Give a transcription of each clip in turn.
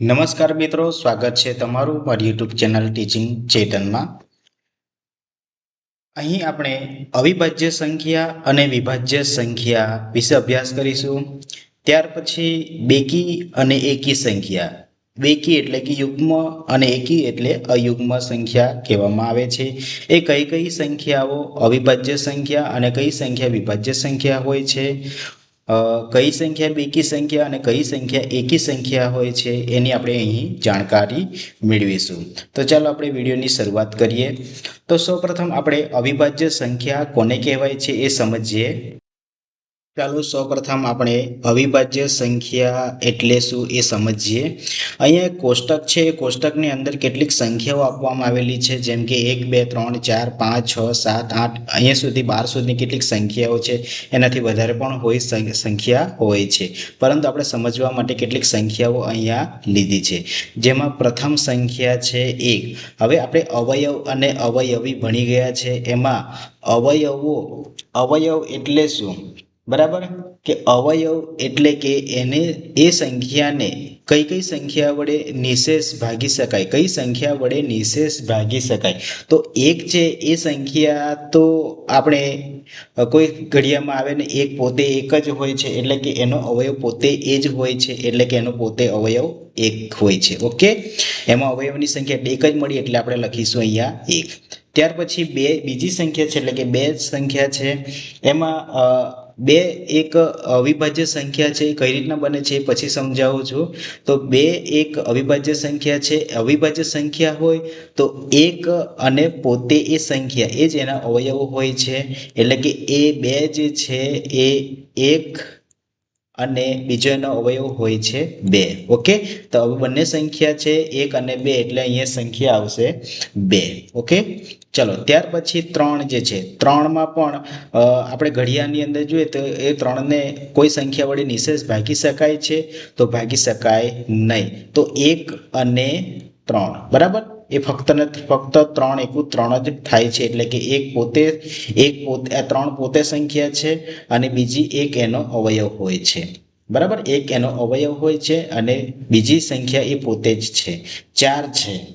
નમસ્કાર મિત્રો, સ્વાગત છે તમારું મારી યુટ્યુબ ચેનલ ટીચિંગ ચેતનમાં. અહીં આપણે અવિભાજ્ય સંખ્યા અને વિભાજ્ય સંખ્યા વિશે અભ્યાસ કરીશું. ત્યાર પછી બેકી અને એકી સંખ્યા. બેકી એટલે કે યુગ્મ અને એકી એટલે અયુગ્મ સંખ્યા કહેવામાં આવે છે. એ કઈ કઈ સંખ્યાઓ? અવિભાજ્ય સંખ્યા અને કઈ સંખ્યા વિભાજ્ય સંખ્યા હોય છે? કઈ સંખ્યા, બેકી સંખ્યા અને કઈ સંખ્યા એકી સંખ્યા હોય છે એની આપણે અહીં જાણકારી મેળવીશું. તો ચાલો આપણે વિડીયોની શરૂઆત કરીએ. તો સૌપ્રથમ આપણે અવિભાજ્ય સંખ્યા કોને કહેવાય છે એ સમજીએ. ચાલો સૌપ્રથમ આપણે અવિભાજ્ય સંખ્યા એટલે શું એ સમજીએ. અહીંયા એક કોષ્ટક છે. એ કોષ્ટકની અંદર કેટલીક સંખ્યાઓ આપવામાં આવેલી છે. જેમ કે એક, બે, ત્રણ, ચાર, પાંચ, છ, સાત, આઠ, અહીંયા સુધી બાર સુધીની કેટલીક સંખ્યાઓ છે. એનાથી વધારે પણ હોય સંખ્યા હોય છે. પરંતુ આપણે સમજવા માટે કેટલીક સંખ્યાઓ અહીંયા લીધી છે. જેમાં પ્રથમ સંખ્યા છે એક. હવે આપણે અવયવ અને અવયવી ભણી ગયા છે. એમાં અવયવો, અવયવ એટલે શું? બરાબર? કે અવયવ એટલે કે એને, એ સંખ્યાને કઈ કઈ સંખ્યા વડે નિશેષ ભાગી શકાય? કઈ સંખ્યા વડે નિશેષ ભાગી શકાય? તો એક છે, એ સંખ્યા તો આપણે કોઈ ઘડિયામાં આવે ને એક પોતે એક જ હોય છે, એટલે કે એનો અવયવ પોતે એ જ હોય છે, એટલે કે એનો પોતે અવયવ એક હોય છે. ઓકે? એમાં અવયવની સંખ્યા એક જ મળી, એટલે આપણે લખીશું અહીંયા એક. ત્યાર પછી બે, બીજી સંખ્યા છે, એટલે કે બે સંખ્યા છે. એમાં બે એક અવિભાજ્ય સંખ્યા છે, એ કઈ રીતના બને છે એ પછી સમજાવું છું. તો બે એક અવિભાજ્ય સંખ્યા છે, અવિભાજ્ય સંખ્યા હોય તો એક અને પોતે એ સંખ્યા, એ જ એના અવયવો હોય છે. એટલે કે એ બે જે છે, એ એક અને બીજો એનો અવયવ હોય છે બે. ઓકે તો હવે બંને સંખ્યા છે એક અને બે એટલે અહીંયા સંખ્યા આવશે બે. ઓકે ચલો, ત્યાર પછી ત્રણ જે છે, ત્રણમાં પણ આપણે ઘડિયાળની અંદર જોઈએ તો એ ત્રણને કોઈ સંખ્યા વડે નિશેષ ભાગી શકાય છે તો ભાગી શકાય નહીં. તો એક અને ત્રણ. બરાબર? એ ફક્ત ને ફક્ત ત્રણ એકું ત્રણ જ થાય છે. એટલે કે એક પોતે એક પોતે ત્રણ પોતે સંખ્યા છે અને બીજી એક એનો અવયવ હોય છે. બરાબર? એક એનો અવયવ હોય છે અને બીજી સંખ્યા એ પોતે જ છે. ચાર છે.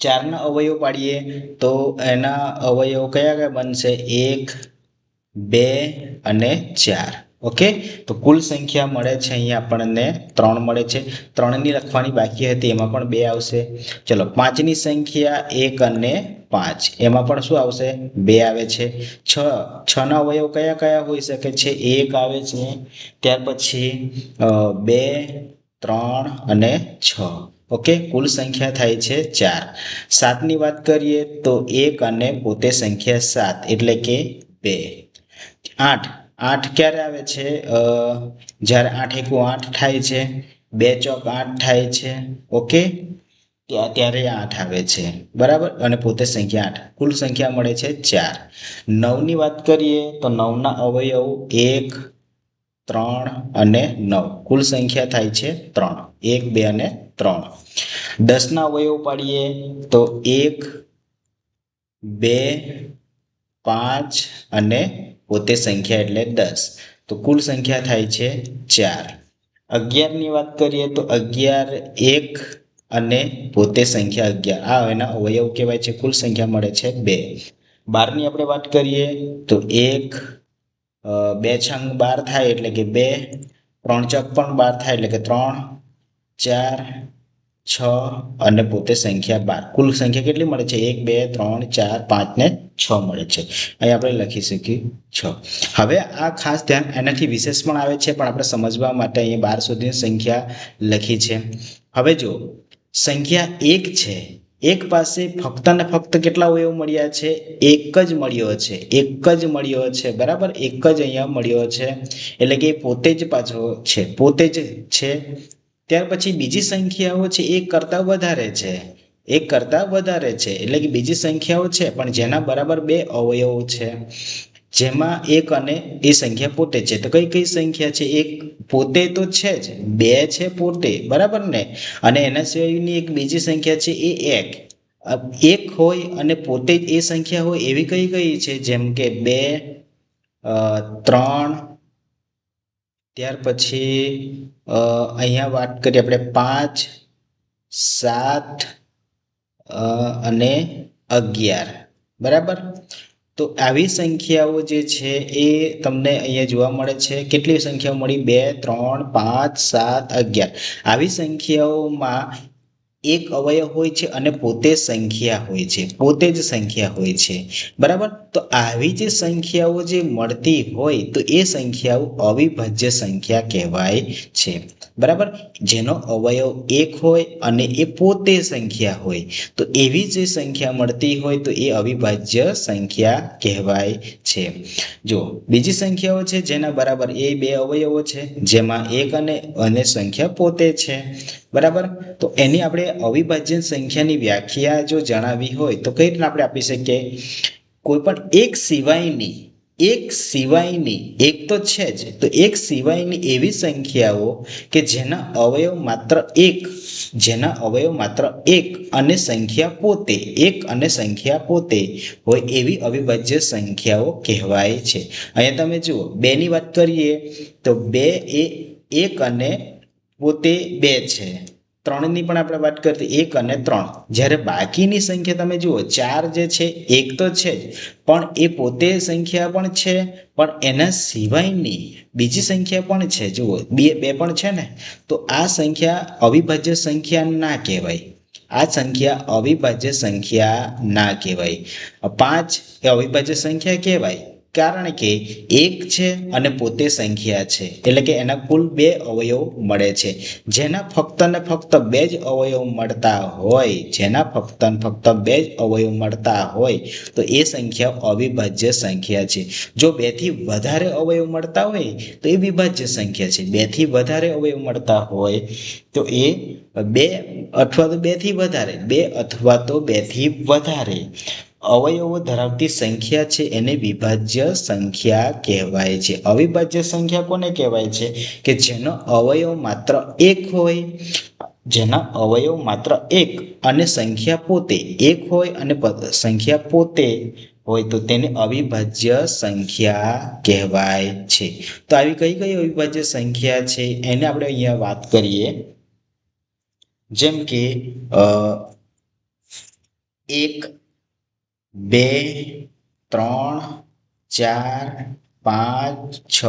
ચારના અવયવ પાડીએ તો એના અવયવ કયા કયા બનશે? એક, બે અને ચાર. ઓકે તો કુલ સંખ્યા મળે છે અહીંયા આપણને ત્રણ મળે છે. ત્રણની લખવાની બાકી હતી, એમાં પણ બે આવશે. ચલો, પાંચની સંખ્યા એક અને પાંચ. એમાં પણ શું આવશે? બે આવે છે. છ, છના અવયવ કયા કયા હોઈ શકે છે? એક આવે છે. ત્યાર પછી બે, ત્રણ અને છ. ઓકે કુલ સંખ્યા થાય છે ચાર. સાતની વાત કરીએ તો એક અને પોતે સંખ્યા સાત, એટલે કે બે. આઠ. આઠ ક્યારે આવે છે? જ્યારે આઠ એકુ આઠ થાય છે, બે ચોક આઠ થાય છે, ઓકે? ત્યાં ત્યારે આઠ આવે છે, બરાબર? અને પોતે સંખ્યા આઠ, કુલ સંખ્યા મળે છે ચાર. નવની વાત કરીએ તો નવના અવયવ એક, ત્રણ અને નવ. કુલ સંખ્યા થાય છે ત્રણ. એક, બે અને ત્રણ. દસના અવયવ પાડીએ તો એક, બે, પાંચ અને પોતે સંખ્યા એટલે દસ. તો કુલ સંખ્યા થાય છે ચાર. અગિયારની વાત કરીએ તો અગિયાર, એક અને પોતે સંખ્યા અગિયાર. આ એના અવયવ કહેવાય છે. કુલ સંખ્યા મળે છે બે. બારની આપણે વાત કરીએ તો એક બે છંગ બાર થાય એટલે કે બે. ત્રણ ચક પણ બાર થાય એટલે કે ત્રણ. ચાર છ અને પોતે સંખ્યા બાર. કુલ સંખ્યા કેટલી મળે છે? એક, બે, ત્રણ, ચાર, પાંચ ને છ મળે છે. અહીં આપણે લખી શકીએ છ. હવે આ ખાસ ધ્યાન એનાથી વિશેષ પણ આવે છે, પણ આપણે સમજવા માટે અહીંયા બાર સુધીની સંખ્યા લખી છે. હવે જો સંખ્યા એક છે, એક પાસે ફક્ત ને ફક્ત કેટલા અવયવ મળ્યા છે? એક જ મળ્યો છે. એક જ મળ્યો છે. બરાબર? એક જ અહીંયા મળ્યો છે. એટલે કે પોતે જ પાછો છે. પોતે જ છે ત્યાર પછી બીજી સંખ્યાઓ છે, એક કરતાં વધારે છે. એક કરતાં વધારે છે, એટલે કે બીજી સંખ્યાઓ છે, પણ જેના બરાબર બે અવયવો છે. જેમાં એક અને એ સંખ્યા પોતે છે. તો કઈ કઈ સંખ્યા છે? એક પોતે તો છે જ, બે છે પોતે, બરાબર ને? અને એના સિવાયની એક બીજી સંખ્યા છે, એ એક. એક હોય અને પોતે જ એ સંખ્યા હોય એવી કઈ કઈ છે? જેમ કે બે ત્રણ ત્યાર પછી અહીંયા વાત કરીએ આપણે પાંચ, સાત અને અગિયાર. બરાબર? તો આવી સંખ્યાઓ જે છે એ તમને અહીંયા જોવા મળે છે. કેટલી સંખ્યાઓ મળી? બે, ત્રણ, પાંચ, સાત, અગિયાર. આવી સંખ્યાઓમાં એક અવયવ હોય છે અને પોતે સંખ્યા હોય છે, પોતે જ સંખ્યા હોય છે. બરાબર? તો આવી જે સંખ્યાઓ જે મળતી હોય તો એ સંખ્યાઓ અવિભાજ્ય સંખ્યા કહેવાય છે. બરાબર? જેનો અવયવ એક હોય અને એ પોતે સંખ્યા હોય. તો એવી જે સંખ્યા મળતી હોય તો એ અવિભાજ્ય સંખ્યા કહેવાય છે. જો, બીજી સંખ્યાઓ છે જેના બરાબર એ બે અવયવો છે, જેમાં એક અને અને સંખ્યા પોતે છે. બરાબર? તો એની આપણે અવિભાજ્ય સંખ્યાની વ્યાખ્યા જો જણાવી હોય તો કઈ રીતના આપણે આપી શકીએ? કોઈ પણ એક સિવાયની એક સિવાયની, એક તો છે જ, તો એક સિવાયની એવી સંખ્યાઓ કે જેના અવયવ માત્ર એક, જેના અવયવ માત્ર એક અને સંખ્યા પોતે, એક અને સંખ્યા પોતે હોય એવી અવિભાજ્ય સંખ્યાઓ કહેવાય છે. અહીંયા તમે જુઓ, બેની વાત કરીએ તો બે એ એક અને પોતે બે છે. ત્રણની પણ આપણે વાત કરતી એક અને ત્રણ. જ્યારે બાકીની સંખ્યા તમે જુઓ, ચાર જે છે, એક તો છે જ. પણ એ પોતે સંખ્યા પણ છે, પણ એના સિવાયની બીજી સંખ્યા પણ છે. જુઓ, બે બે પણ છે ને? તો આ સંખ્યા અવિભાજ્ય સંખ્યા ના કહેવાય. આ સંખ્યા અવિભાજ્ય સંખ્યા ના કહેવાય. પાંચ એ અવિભાજ્ય સંખ્યા કહેવાય. કારણ કે એક છે અને પોતે સંખ્યા છે. એટલે કે એના કુલ બે અવયવ મળે છે. જેના ફક્ત ને ફક્ત બે જ અવયવ મળતા હોય, જેના ફક્ત ને ફક્ત બે જ અવયવ મળતા હોય, તો એ સંખ્યા અવિભાજ્ય સંખ્યા છે. જો બેથી વધારે અવયવ મળતા હોય, તો એ વિભાજ્ય સંખ્યા છે. બેથી વધારે અવયવ મળતા હોય, તો એ બે અથવા તો બેથી વધારે, બે અથવા તો બેથી વધારે. અવયવો ધરાવતી સંખ્યા છે એને વિભાજ્ય સંખ્યા કહેવાય છે. અવિભાજ્ય સંખ્યા કોને કહેવાય છે? કે જેનો અવયવ માત્ર એક હોય, જેના અવયવ માત્ર એક અને સંખ્યા પોતે એક હોય અને સંખ્યા પોતે હોય તો તેને અવિભાજ્ય સંખ્યા કહેવાય છે. તો આવી કઈ કઈ અવિભાજ્ય સંખ્યા છે? એને આપણે અહીંયા વાત કરીએ. જેમ કે એક બે, ત્રણ, ચાર, પાંચ, છ,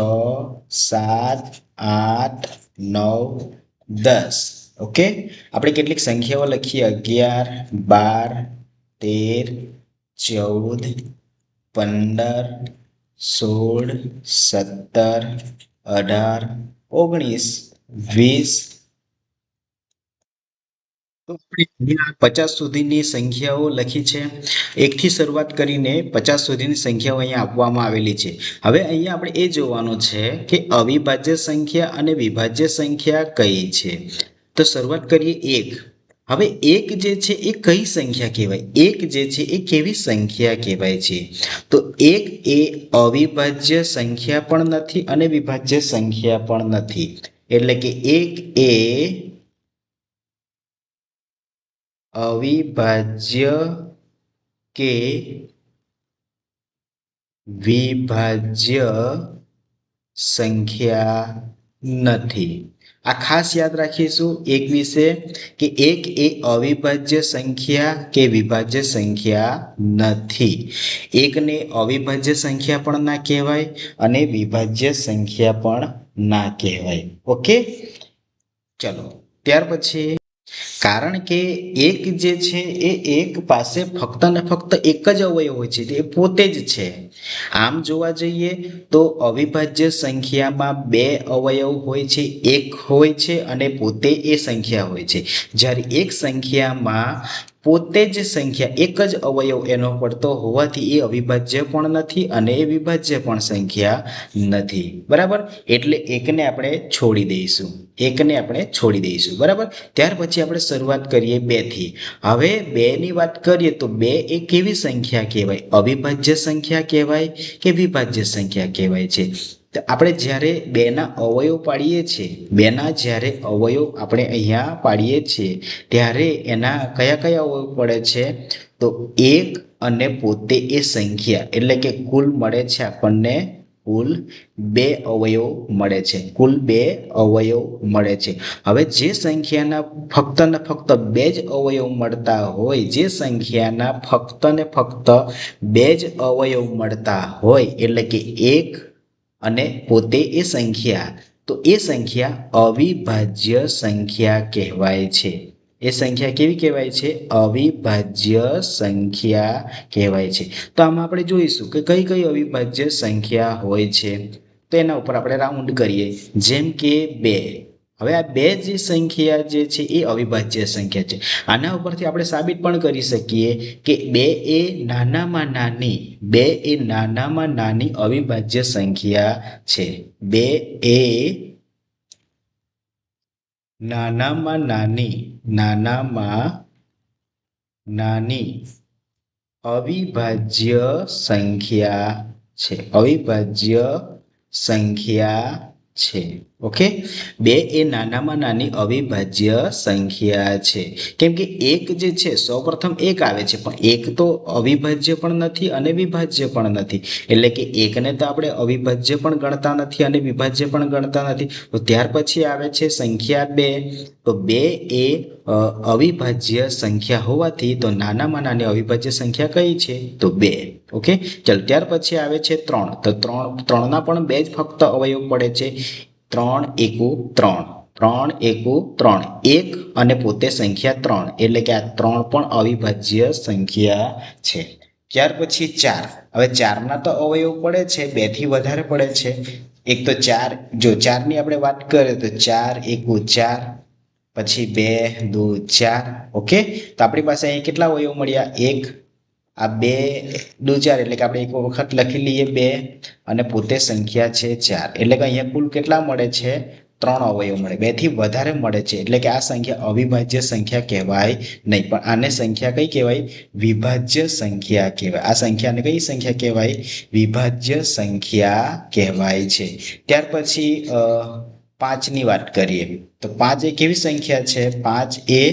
સાત, આઠ, નવ, દસ. ઓકે આપણે કેટલીક સંખ્યાઓ લખીએ. અગિયાર, બાર, તેર, ચૌદ, પંદર, સોળ, સત્તર, અઢાર, ઓગણીસ, વીસ પચાસ સુધીની સંખ્યાઓ લખી છે. એકથી શરૂઆત કરીને પચાસ સુધીની સંખ્યાઓ અહીંયા આપવામાં આવેલી છે. હવે અહીંયા આપણે એ જોવાનું છે કે અવિભાજ્ય સંખ્યા અને વિભાજ્ય સંખ્યા કઈ છે? તો શરૂઆત કરીએ એક. હવે એક જે છે એ કઈ સંખ્યા કહેવાય? એક જે છે એ કેવી સંખ્યા કહેવાય છે? તો એક એ અવિભાજ્ય સંખ્યા પણ નથી અને વિભાજ્ય સંખ્યા પણ નથી. એટલે કે એક એ અવિભાજ્ય કે વિભાજ્ય સંખ્યા નથી. આ ખાસ યાદ રાખીશું એક વિશે કે એક એ અવિભાજ્ય સંખ્યા કે વિભાજ્ય સંખ્યા નથી. એકને અવિભાજ્ય સંખ્યા પણ ના કહેવાય અને વિભાજ્ય સંખ્યા પણ ના કહેવાય. ઓકે? ચલો, ત્યાર પછી કારણ કે એક જે છે એ એક પાસે ફક્ત ને ફક્ત એક જ અવયવ હોય છે એ પોતે જ છે. આમ જોવા જઈએ તો અવિભાજ્ય સંખ્યામાં બે અવયવ હોય છે, એક હોય છે અને પોતે એ સંખ્યા હોય છે. જ્યારે એક સંખ્યામાં પોતે જ સંખ્યા એક જ અવયવ એનો પડતો હોવાથી એ અવિભાજ્ય પણ નથી અને એ વિભાજ્ય પણ સંખ્યા નથી. બરાબર? એટલે એકને આપણે છોડી દઈશું. એકને આપણે છોડી દઈશું. બરાબર? ત્યાર પછી આપણે શરૂઆત કરીએ બેથી. હવે બેની વાત કરીએ તો બે એ કેવી સંખ્યા કહેવાય? અવિભાજ્ય સંખ્યા કહેવાય કે વિભાજ્ય સંખ્યા કહેવાય છે? તો આપણે જ્યારે બેના અવયવ પાડીએ છીએ, બેના જ્યારે અવયવ આપણે અહીંયા પાડીએ છીએ, ત્યારે એના કયા કયા અવયવ પડે છે? તો એક અને પોતે એ સંખ્યા, એટલે કે કુલ મળે છે આપણને કુલ બે અવયવ મળે છે. કુલ બે અવયવ મળે છે. હવે જે સંખ્યાના ફક્ત ને ફક્ત બે જ અવયવ મળતા હોય, જે સંખ્યાના ફક્ત ને ફક્ત બે જ અવયવ મળતા હોય, એટલે કે એક અને પોતે એ સંખ્યા, તો એ સંખ્યા અવિભાજ્ય સંખ્યા કહેવાય છે. એ સંખ્યા કેવી કહેવાય છે? અવિભાજ્ય સંખ્યા કહેવાય છે. તો આમાં આપણે જોઈશું કે કઈ કઈ અવિભાજ્ય સંખ્યા હોય છે. તો એના ઉપર આપણે રાઉન્ડ કરીએ. જેમ કે બે. હવે આ બે જે સંખ્યા જે છે એ અવિભાજ્ય સંખ્યા છે. આના ઉપરથી આપણે સાબિત પણ કરી શકીએ કે બે એ નાનામાં નાની, બે એ નાનામાં નાની અવિભાજ્ય સંખ્યા છે. બે એ નાનામાં નાની નાનામાં નાની અવિભાજ્ય સંખ્યા છે. અવિભાજ્ય સંખ્યા છે. ઓકે બે એ નાનામાં નાની અવિભાજ્ય સંખ્યા છે. કેમ કે એક જે છે, સૌપ્રથમ એક આવે છે, પણ એક તો અવિભાજ્ય પણ નથી અને વિભાજ્ય પણ નથી. એટલે કે એકને તો આપણે અવિભાજ્ય પણ ગણતા નથી અને વિભાજ્ય પણ ગણતા નથી. તો ત્યાર પછી આવે છે સંખ્યા બે. તો બે એ અવિભાજ્ય સંખ્યા હોવાથી તો નાનામાં નાની અવિભાજ્ય સંખ્યા કઈ છે? તો બે. ઓકે ચાલ, ત્યાર પછી આવે છે ત્રણ. તો ત્રણ, ત્રણના પણ બે જ ફક્ત અવયવ પડે છે. ત્રણ એકુ ત્રણ. ત્રણ એકુ ત્રણ. એક અને પોતે સંખ્યા ત્રણ. એટલે કે આ ત્રણ પણ અવિભાજ્ય સંખ્યા છે. ત્યાર પછી ચાર. હવે ચારના તો અવયવ પડે છે. બેથી વધારે પડે છે. એક તો ચાર. જો ચારની આપણે વાત કરીએ તો ચાર એકુ ચાર. પછી બે, દૂ, ચાર. ઓકે? તો આપણી પાસે અહીં કેટલા અવયવ મળ્યા? એક આ બે દુચાર એટલે કે આપણે એક વખત લખી લઈએ બે અને પોતે સંખ્યા છે ચાર. એટલે કે અહીંયા કુલ કેટલા મળે છે? ત્રણ અવયવ મળે. બેથી વધારે મળે છે. એટલે કે આ સંખ્યા અવિભાજ્ય સંખ્યા કહેવાય નહીં. પણ આને સંખ્યા કઈ કહેવાય? વિભાજ્ય સંખ્યા કહેવાય. આ સંખ્યાને કઈ સંખ્યા કહેવાય? વિભાજ્ય સંખ્યા કહેવાય છે. ત્યાર પછી પાંચની વાત કરીએ. તો પાંચ એ કેવી સંખ્યા છે? પાંચ એ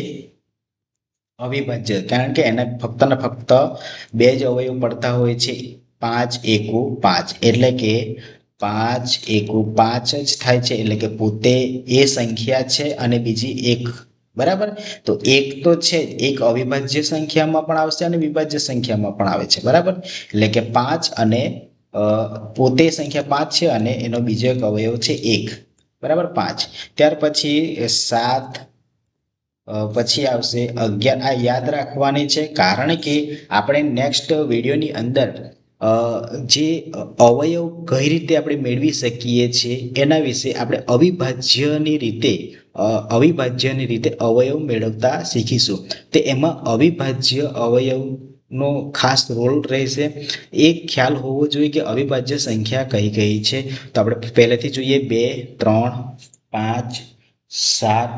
અવિભાજ્ય. કારણ કે એને ફક્ત ને ફક્ત બે જ અવયવ પડતા હોય છે. પાંચ એકુ પાંચ. એટલે કે પાંચ એકુ પાંચ જ થાય છે. એટલે કે પોતે એ સંખ્યા છે અને બીજી એક. બરાબર? તો એક તો છે એક અવિભાજ્ય સંખ્યામાં પણ આવશે અને વિભાજ્ય સંખ્યામાં પણ આવે છે. બરાબર? એટલે કે પાંચ અને પોતે સંખ્યા પાંચ છે અને એનો બીજો એક અવયવ છે એક. બરાબર? પાંચ. ત્યાર પછી સાત પછી આવશે અગિયાર. આ યાદ રાખવાની છે કારણ કે આપણે નેક્સ્ટ વિડીયોની અંદર જે અવયવ કઈ રીતે આપણે મેળવી શકીએ છીએ એના વિશે આપણે અવિભાજ્યની રીતે અવિભાજ્યની રીતે અવયવ મેળવતા શીખીશું. તે એમાં અવિભાજ્ય અવયવનો ખાસ રોલ રહેશે. એ ખ્યાલ હોવો જોઈએ કે અવિભાજ્ય સંખ્યા કઈ કઈ છે? તો આપણે પહેલેથી જોઈએ, બે, ત્રણ, પાંચ, સાત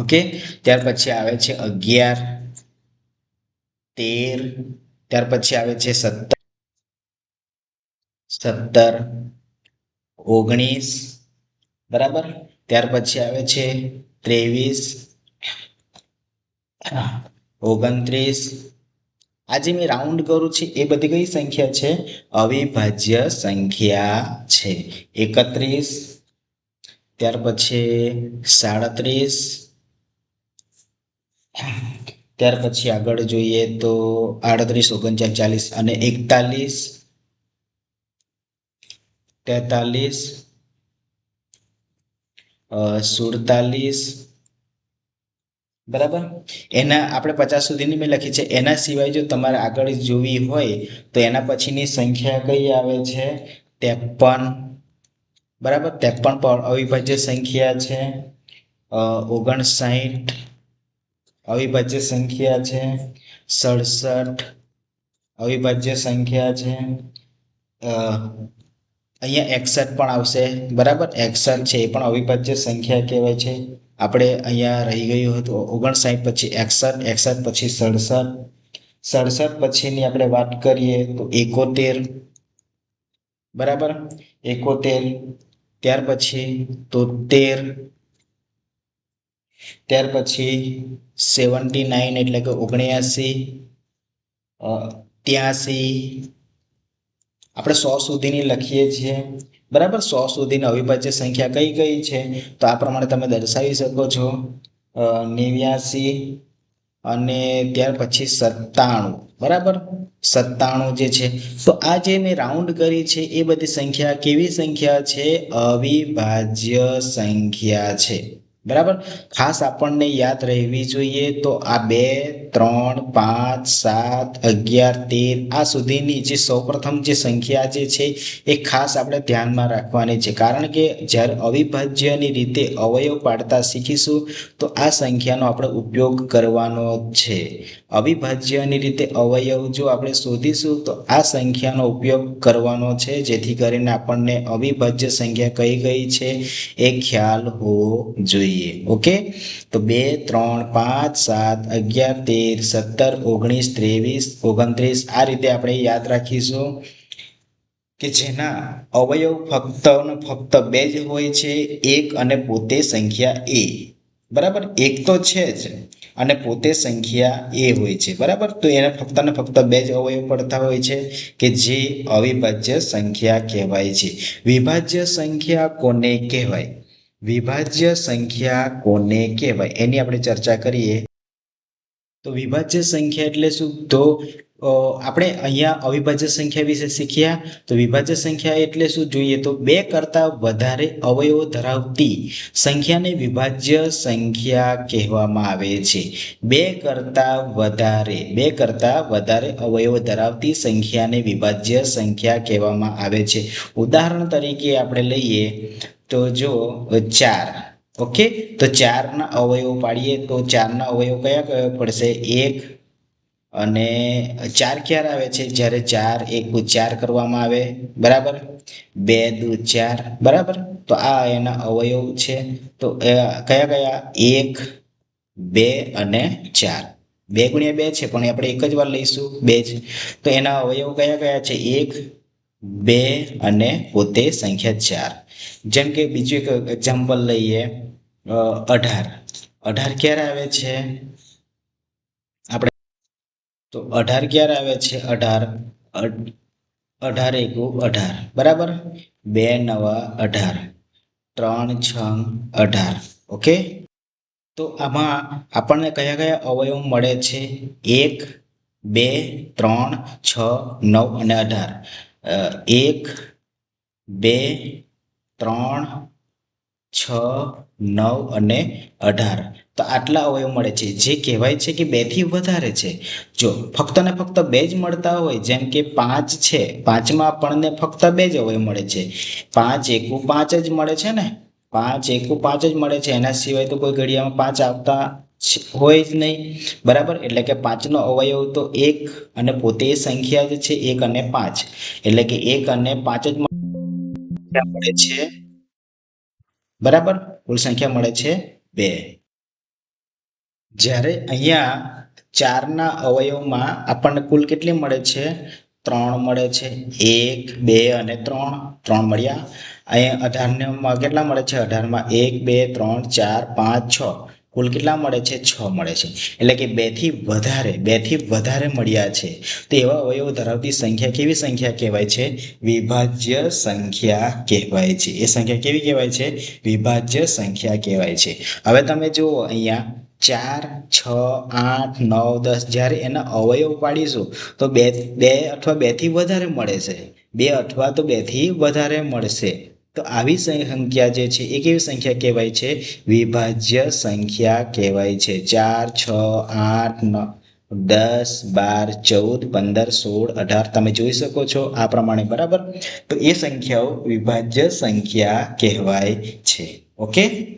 ઓકે? ત્યાર પછી આવે છે અગિયાર, તેર, ત્યાર પછી આવે છે સત્તર સત્તર, ઓગણીસ, બરાબર? ત્યાર પછી આવે છે ત્રેવીસ, ઓગણત્રીસ. આજે મેં રાઉન્ડ કરું છું, એ બધી કઈ સંખ્યા છે? અવિભાજ્ય સંખ્યા છે. એકત્રીસ, ત્યાર પછી સાડત્રીસ ત્યાર પછી આગળ જોઈએ તો આડત્રીસ, ઓગણચાલીસ અને એકતાલીસ. તેતાલીસ સુડતાલીસ. બરાબર? એના આપણે પચાસ સુધીની મેં લખી છે. એના સિવાય જો તમારે આગળ જોવી હોય તો એના પછીની સંખ્યા કઈ આવે છે? ત્રેપન. બરાબર? ત્રેપન પણ અવિભાજ્ય સંખ્યા છે. ઓગણસાઠ અવિભાજ્ય સંખ્યા છે સડસઠ. અવિભાજ્ય સંખ્યા છે અહીંયા એકસઠ પણ આવશે. બરાબર? એકસઠ છે, એ પણ અવિભાજ્ય સંખ્યા કહેવાય છે. આપણે અહીંયા રહી ગયું હતું ઓગણસાઠ, પછી એકસઠ એકસઠ, પછી સડસઠ. સડસઠ પછીની આપણે વાત કરીએ તો એકોતેર. બરાબર? એકોતેર. ત્યાર પછી તોતેર. ત્યાર પછી સેવન્ટી નાઇન એટલે કે ઓગણ્યાસી ત્યાંસી, આપણે સો સુધીની લખીએ છીએ. બરાબર? સો સુધીની અવિભાજ્ય સંખ્યા કઈ કઈ છે? તો આ પ્રમાણે તમે દર્શાવી શકો છો. નેવ્યાસી અને ત્યાર પછી સત્તાણું. બરાબર? સત્તાણું જે છે. તો આ જે મેં રાઉન્ડ કરી છે, એ બધી સંખ્યા કેવી સંખ્યા છે? અવિભાજ્ય સંખ્યા છે. બરાબર? ખાસ આપણને યાદ રહેવી જોઈએ તો આ બે ત્રણ, પાંચ, સાત, અગિયાર, તેર, આ સુધીની જે સૌપ્રથમ જે સંખ્યા જે છે એ ખાસ આપણે ધ્યાનમાં રાખવાની છે. કારણ કે જ્યારે અવિભાજ્યની રીતે અવયવ પાડતા શીખીશું, તો આ સંખ્યાનો આપણે ઉપયોગ કરવાનો છે. અવિભાજ્યની રીતે અવયવ જો આપણે શોધીશું, તો આ સંખ્યાનો ઉપયોગ કરવાનો છે. જેથી કરીને આપણને અવિભાજ્ય સંખ્યા કઈ કઈ છે એ ખ્યાલ હોવો જોઈએ. ઓકે? તો બે, ત્રણ, પાંચ, સાત, અગિયાર, તેર સત્તર, ઓગણીસ, ત્રેવીસ, ઓગણત્રીસ આ રીતે આપણે યાદ રાખીશું કે જેના અવયવ ફક્ત ફક્ત બે જ હોય છે, એક અને પોતે સંખ્યા એ. બરાબર? એક તો છે જ અને પોતે સંખ્યા એ હોય છે. બરાબર? તો એને ફક્ત ને ફક્ત બે જ અવયવ પડતા હોય છે કે જે અવિભાજ્ય સંખ્યા કહેવાય છે. વિભાજ્ય સંખ્યા કોને કહેવાય? વિભાજ્ય સંખ્યા કોને કહેવાય? એની આપણે ચર્ચા કરીએ. તો વિભાજ્ય સંખ્યા એટલે શું? તો આપણે અહીંયા અવિભાજ્ય સંખ્યા વિશે શીખ્યા. તો વિભાજ્ય સંખ્યા એટલે શું? જોઈએ તો બે કરતાં વધારે અવયવો ધરાવતી સંખ્યાને વિભાજ્ય સંખ્યા કહેવામાં આવે છે. બે કરતાં વધારે, બે કરતાં વધારે અવયવો ધરાવતી સંખ્યાને વિભાજ્ય સંખ્યા કહેવામાં આવે છે. ઉદાહરણ તરીકે આપણે લઈએ તો જો ચાર ઓકે? તો ચારના અવયવો પાડીએ. તો ચારના અવયવ કયા કયા પડશે? એક અને ચાર ક્યારે આવે છે? જ્યારે ચાર એક ચાર કરવામાં આવે. બરાબર? બે દુ ચાર. બરાબર? તો આ એના અવયવ છે. તો કયા કયા? એક, બે અને ચાર. બે ગુણ્યા બે છે, પણ આપણે એક જ વાર લઈશું. બે જ. તો એના અવયવ કયા કયા છે? એક, બે અને પોતે સંખ્યા ચાર. જેમ કે બીજું એક એક્ઝામ્પલ લઈએ. અઢાર. અઢાર ક્યારે આવે છે? આપણે તો અઢાર ક્યારે આવે છે? અઢાર. અઢ- અઢાર એકુ અઢાર. બરાબર? બે નવા અઢાર. ત્રણ છ અઢાર. ઓકે? તો આમાં આપણને કયા કયા અવયવ મળે છે? એક, બે, ત્રણ, છ, નવ અને અઢાર. એક, બે, ત્રણ, છ નવ અને અઢાર. તો આટલા અવયવ મળે છે. જે કહેવાય છે કે બેથી વધારે છે. જો ફક્ત ને ફક્ત બે જ મળતા હોય, જેમ કે પાંચ છે, પાંચમાં આપણને ફક્ત બે જ અવયવ મળે છે. પાંચ એકુ પાંચ જ મળે છે ને? પાંચ એકુ પાંચ જ મળે છે. એના સિવાય તો કોઈ ઘડિયામાં પાંચ આવતા હોય જ નહીં. બરાબર? એટલે કે પાંચનો અવયવ તો એક અને પોતે સંખ્યા જ છે, એક અને પાંચ. એટલે કે એક અને પાંચ જ મળે છે. બરાબર? કુલ સંખ્યા મળે છે બે. જ્યારે અહીંયા ચારના અવયવમાં આપણને કુલ કેટલી મળે છે? ત્રણ મળે છે. એક, બે અને ત્રણ. ત્રણ મળ્યા. અહીંયા અઢારમાં કેટલા મળે છે? અઢારમાં એક, બે, ત્રણ, ચાર, પાંચ, છ. કુલ કેટલા મળે છે? છ મળે છે. એટલે કે બેથી વધારે બેથી વધારે મળ્યા છે. તો એવા અવયવો ધરાવતી સંખ્યા કેવી સંખ્યા કહેવાય છે? વિભાજ્ય સંખ્યા કહેવાય છે. એ સંખ્યા કેવી કહેવાય છે? વિભાજ્ય સંખ્યા કહેવાય છે. હવે તમે જુઓ અહીંયા ચાર, છ, આઠ, નવ, દસ, જ્યારે એના અવયવ પાડીશું, તો બે બે અથવા બેથી વધારે મળે છે. બે અથવા તો બેથી વધારે મળશે. તો આવી સંખ્યા જે છે, એ કેવી સંખ્યા કહેવાય છે? વિભાજ્ય સંખ્યા કહેવાય છે. ચાર, છ, આઠ, નવ, દસ, બાર, ચૌદ, પંદર, સોળ, અઢાર તમે જોઈ શકો છો આ પ્રમાણે, બરાબર? તો એ સંખ્યાઓ વિભાજ્ય સંખ્યા કહેવાય છે. ઓકે?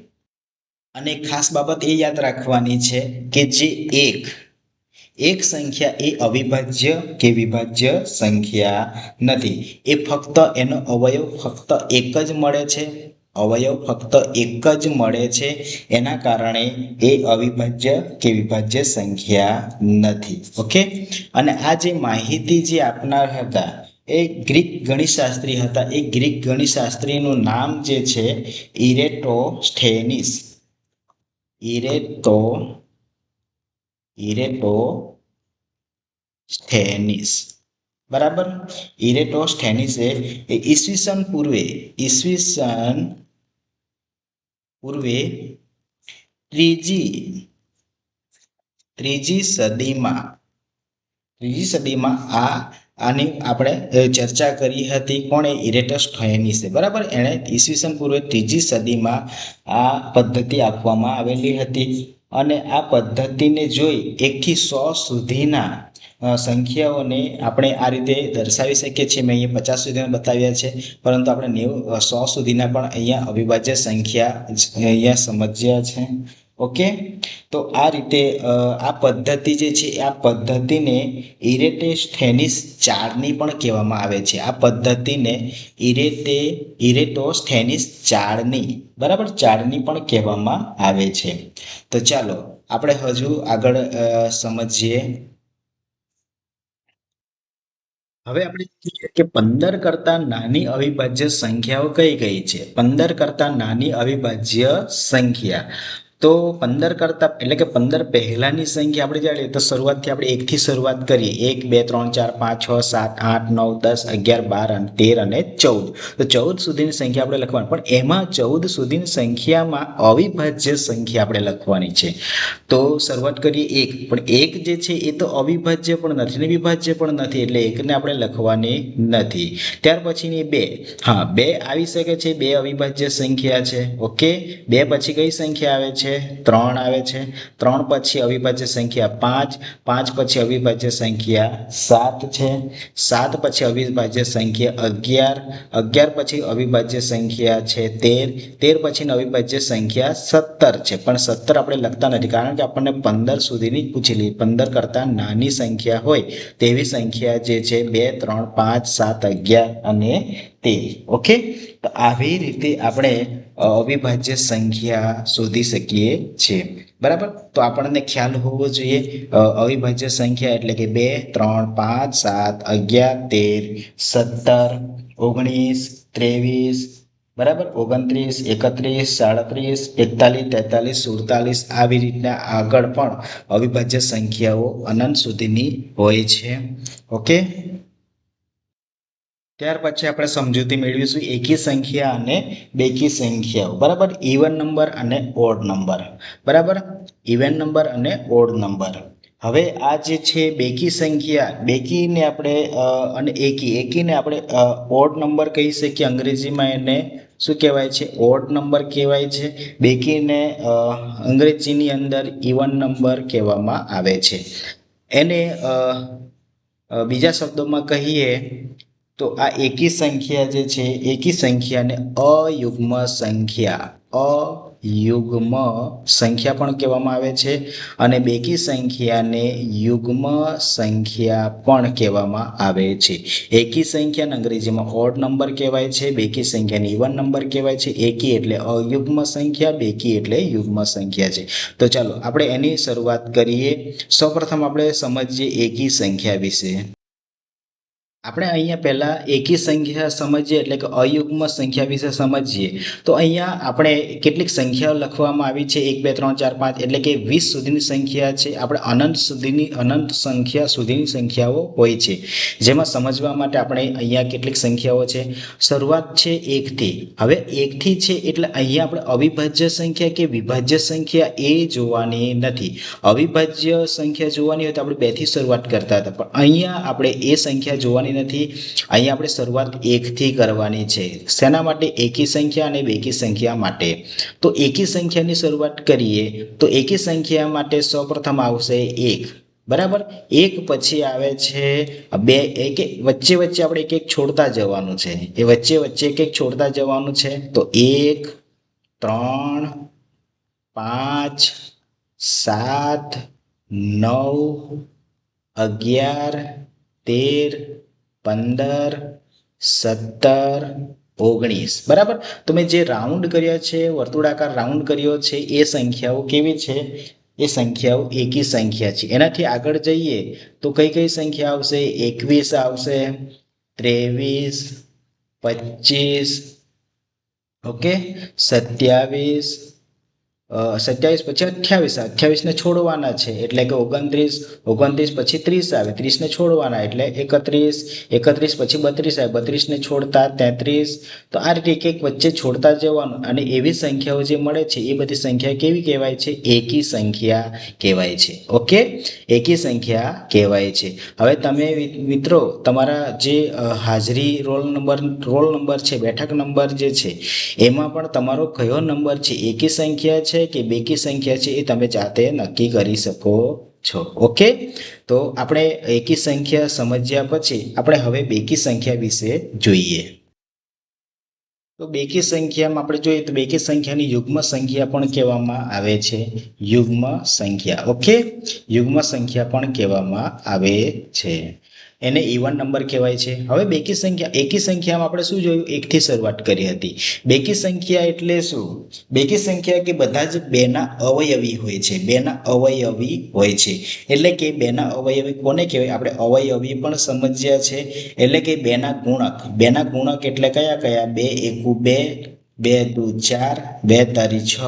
અને ખાસ બાબત એ યાદ રાખવાની છે કે જે એક એક સંખ્યા એ અવિભાજ્ય કે વિભાજ્ય સંખ્યા નથી. એ ફક્ત એનો અવયવ ફક્ત એક જ મળે છે. અવયવ ફક્ત એક જ મળે છે. એના કારણે એ અવિભાજ્ય કે વિભાજ્ય સંખ્યા નથી. ઓકે અને આ જે માહિતી જે આપનાર હતા, એ ગ્રીક ગણિતશાસ્ત્રી હતા. એ ગ્રીક ગણિતશાસ્ત્રીનું નામ જે છે ઇરેટોસ્થેનિસ ઇરેટો ઇરેટો સ્ટેનિસ. બરાબર? ઇરેટોસ્થેનિસે એ ઈસવીસન પૂર્વે ઈસવીસન પૂર્વે ત્રીજી ત્રીજી સદીમાં ત્રીજી સદીમાં આ, આની આપણે ચર્ચા કરી હતી કોણે ઇરેટોસ્થેનિસે બરાબર? એણે ઈસવીસન પૂર્વે ત્રીજી સદીમાં આ પદ્ધતિ આપવામાં આવેલી હતી. અને આ પદ્ધતિને જોઈ એકથી સો સુધીના સંખ્યાઓને આપણે આ રીતે દર્શાવી શકીએ છીએ. મેં અહીંયા પચાસ સુધીના બતાવ્યા છે, પરંતુ આપણે નેવું સો સુધીના પણ અહીંયા અવિભાજ્ય સંખ્યા અહીંયા સમજ્યા છે. ઓકે? તો આ રીતે આ પદ્ધતિ જે છે, આ પદ્ધતિને ઇરેટેસ્થેનિસ ચાળની પણ કહેવામાં આવે છે. આ પદ્ધતિને ઇરેટે ઇરેટોસ્થેનિસ ચાળની બરાબર? ચાળની પણ કહેવામાં આવે છે. તો ચાલો, આપણે હજુ આગળ સમજીએ. હવે આપણે જોઈએ કે પંદર કરતા નાની અવિભાજ્ય સંખ્યાઓ કઈ કઈ છે? પંદર કરતા નાની અવિભાજ્ય સંખ્યા. તો પંદર કરતા, એટલે કે પંદર પહેલાંની સંખ્યા આપણે જાણીએ તો શરૂઆતથી આપણે એકથી શરૂઆત કરીએ. એક, બે, ત્રણ, ચાર, પાંચ, છ, સાત, આઠ, નવ, દસ, અગિયાર, બાર, અને તેર અને ચૌદ. તો ચૌદ સુધીની સંખ્યા આપણે લખવાની. પણ એમાં ચૌદ સુધીની સંખ્યામાં અવિભાજ્ય સંખ્યા આપણે લખવાની છે. તો શરૂઆત કરીએ એક. પણ એક જે છે એ તો અવિભાજ્ય પણ નથી ને વિભાજ્ય પણ નથી, એટલે એકને આપણે લખવાની નથી. ત્યાર પછીની બે. હા, બે આવી શકે છે, બે અવિભાજ્ય સંખ્યા છે. ઓકે? બે પછી કઈ સંખ્યા આવે છે? ત્રણ આવે છે. ત્રણ પછી અવિભાજ્ય સંખ્યા પાંચ પાંચ પછી અવિભાજ્ય સંખ્યા સાત છે. સાત પછી અવિભાજ્ય સંખ્યા અગિયાર અગિયાર પછી અવિભાજ્ય સંખ્યા છે તેર તેર પછીની અવિભાજ્ય સંખ્યા સત્તર છે. પણ સત્તર આપણે લખતા નથી, કારણ કે આપણને પંદર સુધીની પૂછી પૂછેલી. પંદર કરતાં નાની સંખ્યા હોય તેવી સંખ્યા જે છે, બે, ત્રણ, પાંચ, સાત, અગિયાર અને તેર. ઓકે? તો આવી રીતે આપણે અવિભાજ્ય સંખ્યા શોધી શકીએ છીએ. બરાબર? તો આપણને ખ્યાલ હોવો જોઈએ અવિભાજ્ય સંખ્યા એટલે કે બે, ત્રણ, પાંચ, સાત, અગિયાર, તેર, સત્તર, ઓગણીસ, ત્રેવીસ, બરાબર? ઓગણત્રીસ, એકત્રીસ, સાડત્રીસ, એકતાલીસ, તેતાલીસ, સુડતાલીસ આવી રીતના આગળ પણ અવિભાજ્ય સંખ્યાઓ અનંત સુધીની હોય છે. ઓકે? ત્યાર પછી આપણે સમજૂતી મેળવીશું એકી સંખ્યા અને બેકી સંખ્યાઓ. બરાબર? ઇવન નંબર અને ઓડ નંબર બરાબર? ઇવન નંબર અને ઓડ નંબર હવે આ જે છે બેકી સંખ્યા, બેકીને આપણે અને એકી. એકીને આપણે ઓડ નંબર કહી શકીએ. અંગ્રેજીમાં એને શું કહેવાય છે? ઓડ નંબર કહેવાય છે. બેકીને અંગ્રેજીની અંદર ઇવન નંબર કહેવામાં આવે છે. એને બીજા શબ્દોમાં કહીએ તો આ એકી સંખ્યા જે છે, એકી સંખ્યાને અયુગ્મ સંખ્યા અયુગ્મ સંખ્યા પણ કહેવામાં આવે છે અને બેકી સંખ્યાને યુગ્મ સંખ્યા પણ કહેવામાં આવે છે. એકી સંખ્યાને અંગ્રેજીમાં ઓડ નંબર કહેવાય છે, બેકી સંખ્યાને ઇવન નંબર કહેવાય છે, એકી એટલે અયુગ્મ સંખ્યા, બેકી એટલે યુગ્મ સંખ્યા છે. તો ચાલો, આપણે એની શરૂઆત કરીએ. સૌપ્રથમ આપણે સમજીએ એકી સંખ્યા વિશે. આપણે અહીંયા પહેલાં એકી સંખ્યા સમજીએ એટલે કે અયુગ્મ સંખ્યા વિશે સમજીએ. તો અહીંયા આપણે કેટલીક સંખ્યાઓ લખવામાં આવી છે. એક, બે, ત્રણ, ચાર, પાંચ એટલે કે વીસ સુધીની સંખ્યા છે. આપણે અનંત સુધીની, અનંત સંખ્યા સુધીની સંખ્યાઓ હોય છે. જેમાં સમજવા માટે આપણે અહીંયા કેટલીક સંખ્યાઓ છે. શરૂઆત છે એકથી. હવે એકથી છે એટલે અહીંયા આપણે અવિભાજ્ય સંખ્યા કે વિભાજ્ય સંખ્યા એ જોવાની નથી. અવિભાજ્ય સંખ્યા જોવાની હોય તો આપણે બેથી શરૂઆત કરતા હતા. પણ અહીંયા આપણે એ સંખ્યા જોવાની નથી. અહીંયા આપણે શરૂઆત એકથી કરવાની છે. શેના માટે? એકી સંખ્યા અને બેકી સંખ્યા માટે. તો એકી સંખ્યાની શરૂઆત કરીએ, તો એકી સંખ્યા માટે સૌપ્રથમ આવશે એક. બરાબર? એક પછી આવે છે બે એક, વચ્ચે વચ્ચે આપણે એક એક છોડતા જવાનું છે. એ વચ્ચે વચ્ચે એક એક છોડતા જવાનું છે. તો એક, ત્રણ, પાંચ, સાત, નવ, અગિયાર, તેર પંદર, સત્તર, ઓગણીસ. બરાબર? તો મેં જે રાઉન્ડ કર્યા છે, વર્તુળાકાર રાઉન્ડ કર્યો છે, એ સંખ્યાઓ કેવી છે? એ સંખ્યાઓ એકી સંખ્યા છે. એનાથી આગળ જઈએ તો કઈ કઈ સંખ્યા આવશે? એકવીસ આવશે, ત્રેવીસ, પચીસ, ઓકે? સત્યાવીસ સત્યાવીસ પછી અઠ્યાવીસ અઠ્યાવીસને છોડવાના છે. એટલે કે ઓગણત્રીસ ઓગણત્રીસ પછી ત્રીસ આવે. ત્રીસને છોડવાના એટલે એકત્રીસ એકત્રીસ પછી બત્રીસ આવે. બત્રીસને છોડતા તેત્રીસ. તો આ રીતે એક એક વચ્ચે છોડતા જવાનું. અને એવી સંખ્યાઓ જે મળે છે, એ બધી સંખ્યા કેવી કહેવાય છે? એકી સંખ્યા કહેવાય છે. ઓકે? એકી સંખ્યા કહેવાય છે. હવે તમે મિત્રો, તમારા જે હાજરી રોલ નંબર રોલ નંબર છે, બેઠક નંબર જે છે, એમાં પણ તમારો કયો નંબર છે? એકી સંખ્યા છે કે બેકી સંખ્યા છે એ તમે જાતે નક્કી કરી શકો છો. ઓકે? તો આપણે એકી સંખ્યા સમજ્યા પછી આપણે હવે બેકી સંખ્યા વિશે જોઈએ. તો બેકી સંખ્યામાં આપણે જોઈએ તો બેકી સંખ્યાની યુગ્મ સંખ્યા પણ કહેવામાં આવે છે. યુગ્મ સંખ્યા. ઓકે? યુગ્મ સંખ્યા પણ કહેવામાં આવે છે. એને ઇવન નંબર કહેવાય છે. હવે બેકી સંખ્યા, એકી સંખ્યામાં આપણે શું જોયું? એકથી શરૂઆત કરી હતી. બેકી સંખ્યા એટલે શું? બેકી સંખ્યા કે બધા જ બેના અવયવી હોય છે. બેના અવયવી હોય છે. એટલે કે બેના અવયવી કોને કહેવાય? આપણે અવયવી પણ સમજ્યા છે. એટલે કે બેના ગુણક. બેના ગુણક એટલે કયા કયા? બે એકુ બે બે દુ ચાર, બે તારી છ,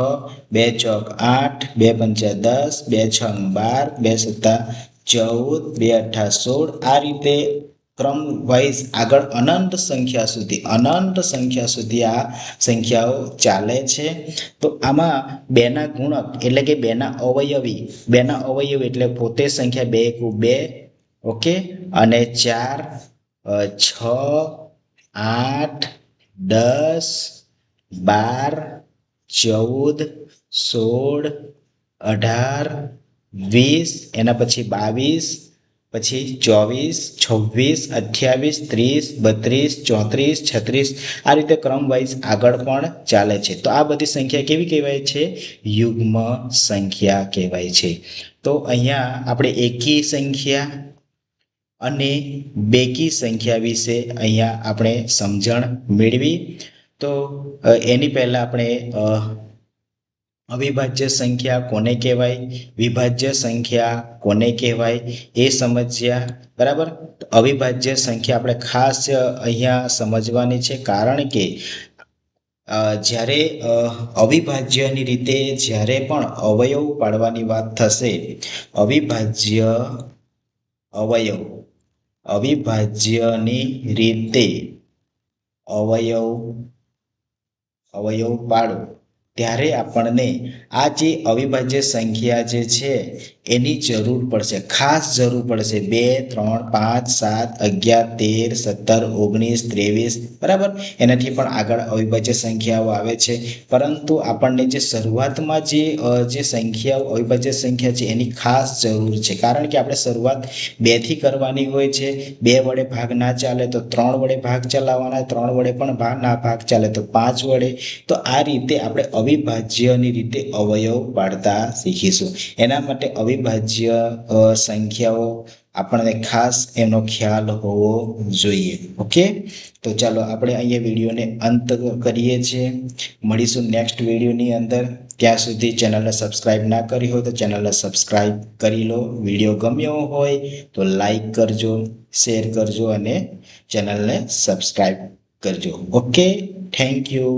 બે ચોક આઠ, બે પંચા દસ, બે છ બાર, બે સત્તા ચૌદ, બે અઠા સોળ, આ રીતે ક્રમ વાઇઝ આગળ અનંત સંખ્યા સુધી, અનંત સંખ્યા સુધી આ સંખ્યાઓ ચાલે છે. તો આમાં બેના ગુણક, એટલે કે બેના અવયવી બેના અવયવી એટલે પોતે સંખ્યા બે એકુ બે, ઓકે? અને ચાર છ, આઠ, દસ, બાર, ચૌદ, સોળ, અઢાર વીસ, એના પછી બાવીસ, પછી ચોવીસ, છવ્વીસ, અઠ્યાવીસ, ત્રીસ, બત્રીસ, ચોત્રીસ, છત્રીસ. આ રીતે ક્રમવાઇઝ આગળ પણ ચાલે છે. તો આ બધી સંખ્યા કેવી કહેવાય છે? યુગ્મ સંખ્યા કહેવાય છે. તો અહીંયા આપણે એકી સંખ્યા અને બેકી સંખ્યા વિશે અહીંયા આપણે સમજણ મેળવી. તો એની પહેલાં આપણે અવિભાજ્ય સંખ્યા કોને કહેવાય? વિભાજ્ય સંખ્યા કોને કહેવાય? એ સમજ્યા. બરાબર? અવિભાજ્ય સંખ્યા આપણે ખાસ અહીંયા સમજવાની છે, કારણ કે જ્યારે અવિભાજ્યની રીતે જ્યારે પણ અવયવ પાડવાની વાત થશે, અવિભાજ્ય અવયવ, અવિભાજ્યની રીતે અવયવ અવયવ પાડો. ત્યારે આપણને આ જે અવિભાજ્ય સંખ્યા જે છે, એની જરૂર પડશે. ખાસ જરૂર પડશે. બે, ત્રણ, પાંચ, સાત, અગિયાર, તેર, સત્તર, ઓગણીસ, ત્રેવીસ, બરાબર? એનાથી પણ આગળ અવિભાજ્ય સંખ્યાઓ આવે છે. પરંતુ આપણને જે શરૂઆતમાં જે જે સંખ્યાઓ, અવિભાજ્ય સંખ્યા છે, એની ખાસ જરૂર છે. કારણ કે આપણે શરૂઆત બેથી કરવાની હોય છે. બે વડે ભાગ ના ચાલે તો ત્રણ વડે ભાગ ચલાવવાના, ત્રણ વડે પણ ભાગ ના ભાગ ચાલે તો પાંચ વડે. તો આ રીતે આપણે અવિભાજ્યની રીતે અવયવ પાડતા શીખીશું. એના માટે અવિભાજ્ય સંખ્યાઓ આપણને ખાસ એનો ખ્યાલ હોવો જોઈએ. ઓકે? તો ચાલો આપણે અહીંયા વિડીયોને અંત કરીએ છીએ. મળીશું નેક્સ્ટ વિડીયોની અંદર. ત્યાં સુધી ચેનલને સબસ્ક્રાઇબ ના કરી હોય તો ચેનલને સબસ્ક્રાઇબ કરી લો. વીડિયો ગમ્યો હોય તો લાઈક કરજો શેર કરજો અને ચેનલને સબસ્ક્રાઇબ કરજો. ઓકે? Thank you